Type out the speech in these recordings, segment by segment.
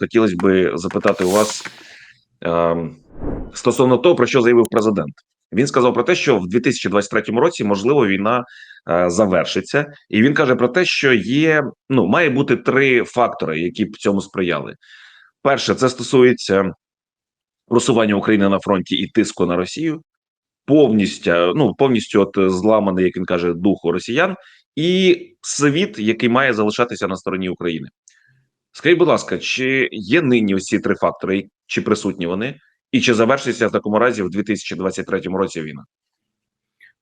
Хотілося би запитати у вас е, стосовно того, про що заявив президент. Він сказав про те, що в 2023 році можливо війна е, завершиться, і він каже про те, що є ну має бути три фактори, які б цьому сприяли. Перше, це стосується просування України на фронті і тиску на Росію, повністю ну повністю от зламаний, як він каже, духу росіян, і світ, який має залишатися на стороні України. Скажіть, будь ласка, чи є нині ці три фактори, чи присутні вони, і чи завершиться в такому разі в 2023 році війна?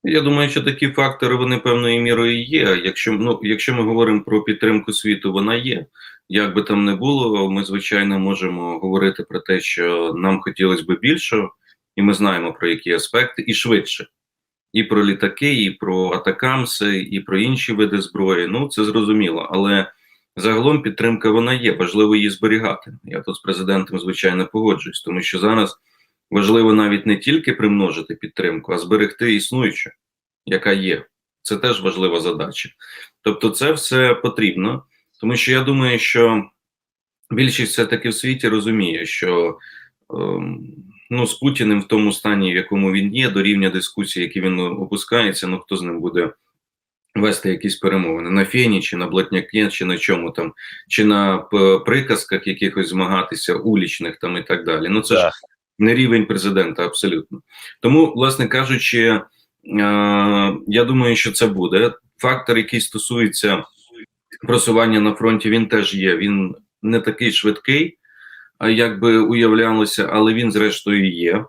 Я думаю, що такі фактори вони певною мірою є. Якщо ну, якщо ми говоримо про підтримку світу, вона є. Як би там не було, ми звичайно можемо говорити про те, що нам хотілося б більше, і ми знаємо про які аспекти, і швидше. І про літаки, і про атакамси, і про інші види зброї. Ну це зрозуміло, але загалом підтримка вона є. Важливо її зберігати. Я тут з президентом звичайно погоджуюсь, тому що зараз важливо навіть не тільки примножити підтримку, а зберегти існуючу, яка є. Це теж важлива задача. Тобто, це все потрібно, тому що я думаю, що більшість все-таки в світі розуміє, що ем, ну, з Путіним в тому стані, в якому він є, до рівня дискусії, які він опускається, ну хто з ним буде вести якісь перемовини на фені, чи на блатняки, чи на чому там, чи на приказках якихось змагатися, улічних там і так далі. Ну це Так. ж не рівень президента абсолютно. Тому, власне кажучи, е, я думаю, що це буде. Фактор, який стосується просування на фронті, він теж є. Він не такий швидкий, як би уявлялося, але він, зрештою, є.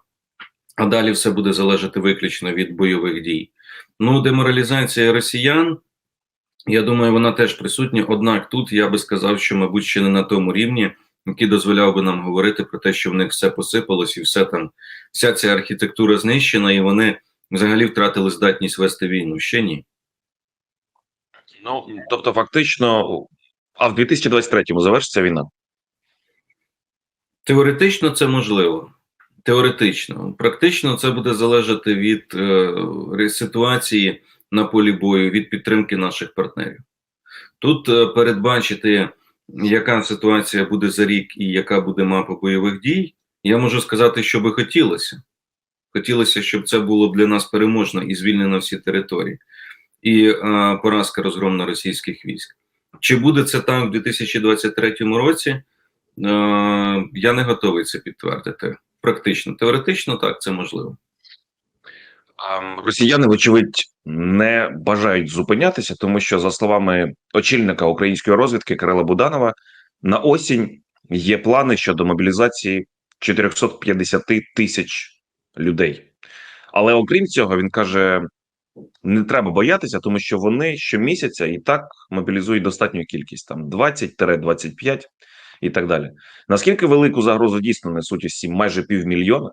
А далі все буде залежати виключно від бойових дій. Ну, деморалізація росіян, я думаю, вона теж присутня. Однак тут я би сказав, що, мабуть, ще не на тому рівні, який дозволяв би нам говорити про те, що в них все посипалось, і все там, вся ця архітектура знищена, і вони взагалі втратили здатність вести війну. Ще ні. Ну тобто, фактично, а в 2023-му завершиться війна. Теоретично це можливо. Теоретично, практично це буде залежати від е, ситуації на полі бою, від підтримки наших партнерів. Тут е, передбачити, яка ситуація буде за рік і яка буде мапа бойових дій, я можу сказати, що би хотілося. Хотілося, щоб це було для нас переможно і звільнено всі території, і е, поразка розгромна російських військ. Чи буде це так в 2023 році? Е, я не готовий це підтвердити. Практично, теоретично так, це можливо. Росіяни, вочевидь, не бажають зупинятися, тому що, за словами очільника української розвідки Кирила Буданова, на осінь є плани щодо мобілізації 450 тисяч людей. Але окрім цього, він каже: не треба боятися, тому що вони щомісяця і так мобілізують достатню кількість там 20-25 і так далі. Наскільки велику загрозу дійсно несуть усі майже півмільйона,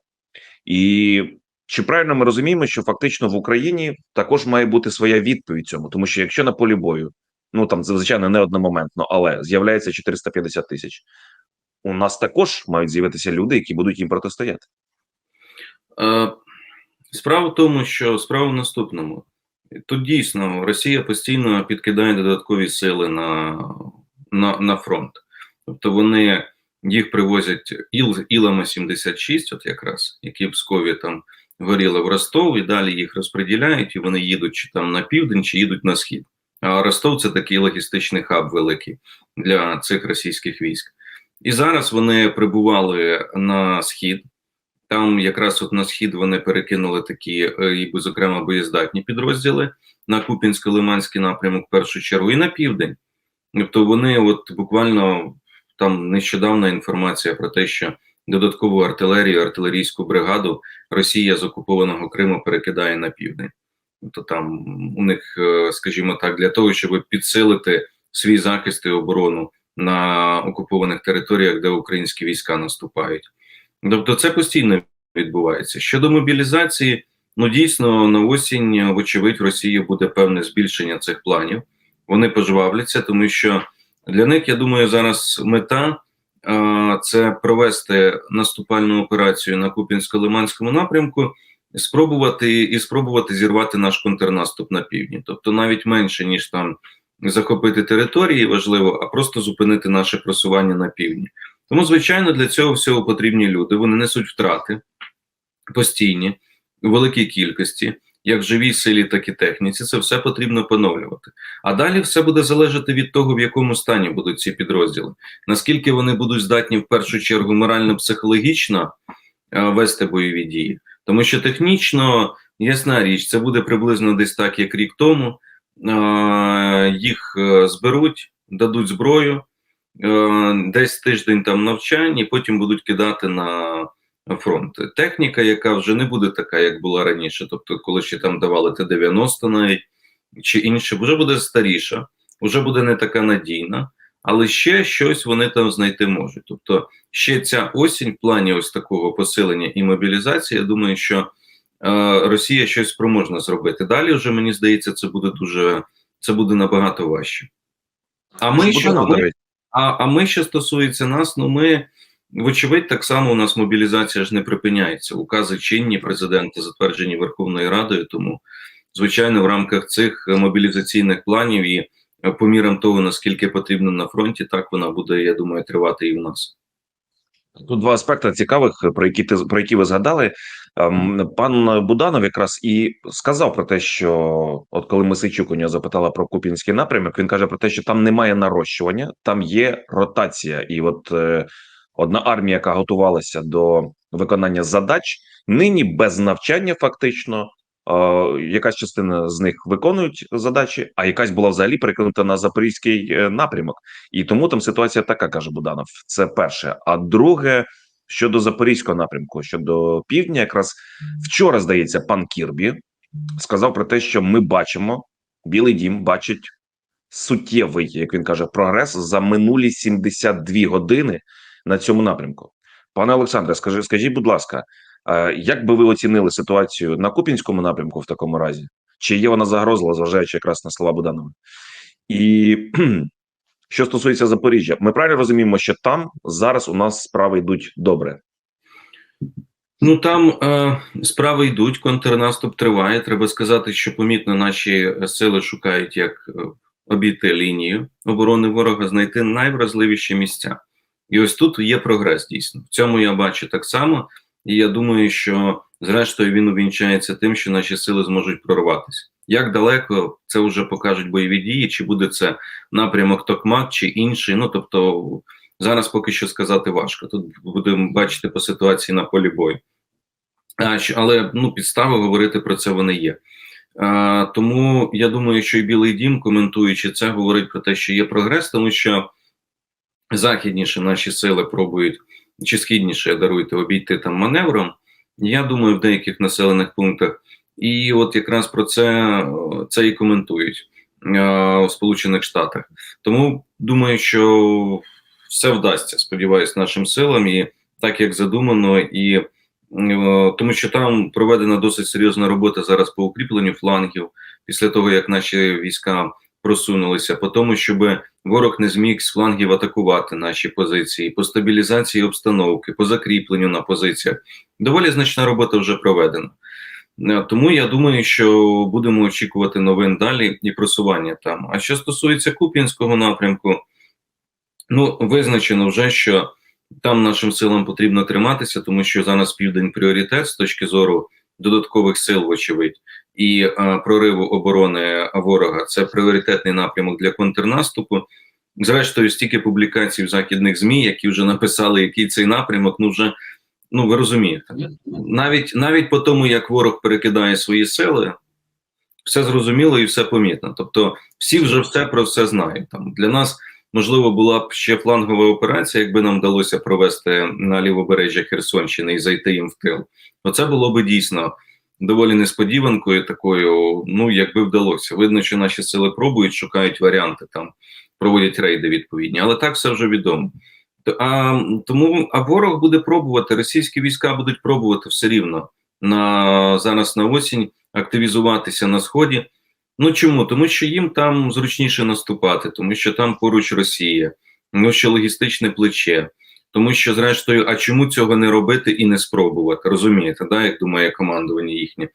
і чи правильно ми розуміємо, що фактично в Україні також має бути своя відповідь цьому, тому що якщо на полі бою, ну там звичайно не одномоментно, але з'являється 450 тисяч, у нас також мають з'явитися люди, які будуть їм протистояти. Е, Справа в тому, що справа в наступному. Тут дійсно Росія постійно підкидає додаткові сили на, на, на фронт. Тобто вони їх привозять іл, Ілами 76, от якраз, які в Пскові там горіли в Ростов, і далі їх розподіляють, і вони їдуть чи там на південь, чи їдуть на схід. А Ростов це такий логістичний хаб великий для цих російських військ. І зараз вони прибували на схід. Там якраз от на схід вони перекинули такі, е, і зокрема боєздатні підрозділи на Купінсько-Лиманський напрямок в першу чергу, і на південь. Тобто вони, от буквально там нещодавна інформація про те, що додаткову артилерію, артилерійську бригаду Росія з окупованого Криму перекидає на південь. Тобто там у них, е, скажімо так, для того, щоб підсилити свій захист і оборону на окупованих територіях, де українські війська наступають. Тобто, це постійно відбувається. Щодо мобілізації, ну дійсно на осінь, вочевидь, в Росії буде певне збільшення цих планів. Вони пожвавляться, тому що для них, я думаю, зараз мета це провести наступальну операцію на Купінсько-Лиманському напрямку, спробувати і спробувати зірвати наш контрнаступ на півдні, тобто навіть менше ніж там захопити території важливо, а просто зупинити наше просування на півдні. Тому, звичайно, для цього всього потрібні люди. Вони несуть втрати постійні, у великій кількості, як живій силі, так і техніці. Це все потрібно поновлювати. А далі все буде залежати від того, в якому стані будуть ці підрозділи, наскільки вони будуть здатні в першу чергу морально-психологічно е, вести бойові дії. Тому що технічно, ясна річ, це буде приблизно десь так, як рік тому. Е, Їх е, зберуть, дадуть зброю, десь тиждень там навчань, і потім будуть кидати на фронт. Техніка, яка вже не буде така, як була раніше, тобто, коли ще там давали Т-90 навіть чи інше, вже буде старіша, вже буде не така надійна, але ще щось вони там знайти можуть. Тобто, ще ця осінь в плані ось такого посилення і мобілізації, я думаю, що е, Росія щось спроможна зробити. Далі вже мені здається, це буде дуже це буде набагато важче. А ми, що, ми, а, а ми, що стосується нас, ну ми, вочевидь, так само у нас мобілізація ж не припиняється. Укази чинні президенти, затверджені Верховною Радою. Тому, звичайно, в рамках цих мобілізаційних планів і е, по мірам того, наскільки потрібно на фронті, так вона буде, я думаю, тривати і в нас. Тут два аспекти цікавих, про які ти про які ви згадали. Ем, Пан Буданов якраз і сказав про те, що от коли Мисичук у нього запитала про Купінський напрямок, він каже про те, що там немає нарощування, там є ротація, і от е, одна армія, яка готувалася до виконання задач, нині без навчання, фактично. е, Якась частина з них виконують задачі, а якась була взагалі перекинута на запорізький е, напрямок. І тому там ситуація така, каже Буданов. Це перше. А друге, щодо запорізького напрямку, щодо півдня, якраз вчора здається, пан Кірбі сказав про те, що ми бачимо, Білий Дім бачить суттєвий, як він каже, прогрес за минулі 72 години на цьому напрямку. Пане Олександре, скажи, скажіть, будь ласка, як би ви оцінили ситуацію на Купінському напрямку в такому разі? Чи є вона загрозлива, зважаючи якраз на слова Буданова? І що стосується Запоріжжя, ми правильно розуміємо, що там зараз у нас справи йдуть добре. Ну там е, справи йдуть, контрнаступ триває. Треба сказати, що помітно наші сили шукають, як е, обійти лінію оборони ворога, знайти найвразливіші місця. І ось тут є прогрес дійсно. В цьому я бачу так само, і я думаю, що зрештою він увінчається тим, що наші сили зможуть прорватися. Як далеко це вже покажуть бойові дії, чи буде це напрямок Токмак, чи інший. Ну тобто зараз поки що сказати важко. Тут будемо бачити по ситуації на полі бою. А, але ну, підстави говорити про це вони є. А, тому я думаю, що і Білий Дім, коментуючи це, говорить про те, що є прогрес, тому що західніше наші сили пробують, чи східніше даруйте, обійти там маневром. Я думаю, в деяких населених пунктах. І от якраз про це, це і коментують е, в Сполучених Штатах. Тому думаю, що все вдасться, сподіваюсь, нашим силам, і так як задумано, і е, тому що там проведена досить серйозна робота зараз по укріпленню флангів після того, як наші війська просунулися, по тому, щоб ворог не зміг з флангів атакувати наші позиції, по стабілізації обстановки, по закріпленню на позиціях. Доволі значна робота вже проведена. Е, Тому я думаю, що будемо очікувати новин далі і просування там. А що стосується Куп'янського напрямку, ну визначено вже, що там нашим силам потрібно триматися, тому що зараз південь пріоритет з точки зору додаткових сил, вочевидь, і е, прориву оборони ворога. Це пріоритетний напрямок для контрнаступу. Зрештою, стільки публікацій в західних змі, які вже написали, який цей напрямок, ну вже ну ви розумієте, навіть навіть по тому, як ворог перекидає свої сили, все зрозуміло і все помітно. Тобто, всі вже все про все знають. Там для нас можливо була б ще флангова операція, якби нам вдалося провести на лівобережжя Херсонщини і зайти їм в тил. Оце було би дійсно доволі несподіванкою такою. Ну якби вдалося. Видно, що наші сили пробують, шукають варіанти там, проводять рейди відповідні, але так все вже відомо. А тому а ворог буде пробувати, російські війська будуть пробувати все рівно на зараз на осінь активізуватися на сході. Ну чому? Тому що їм там зручніше наступати, тому що там поруч Росія, тому що логістичне плече, тому що, зрештою, а чому цього не робити і не спробувати? Розумієте, да, як думає командування їхнє?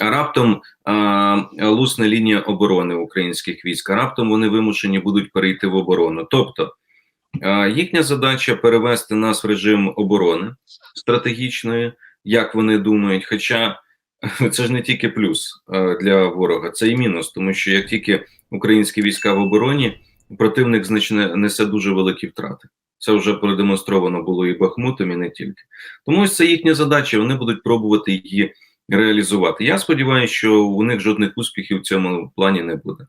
А раптом а, лусне лінія оборони українських військ, а раптом вони вимушені будуть перейти в оборону. Тобто Е, Їхня задача перевести нас в режим оборони стратегічної, як вони думають. Хоча це ж не тільки плюс е, для ворога, це і мінус, тому що як тільки українські війська в обороні, противник значне несе дуже великі втрати. Це вже продемонстровано було і Бахмутом, і не тільки. Тому ось це їхня задача. Вони будуть пробувати її реалізувати. Я сподіваюся, що у них жодних успіхів в цьому плані не буде.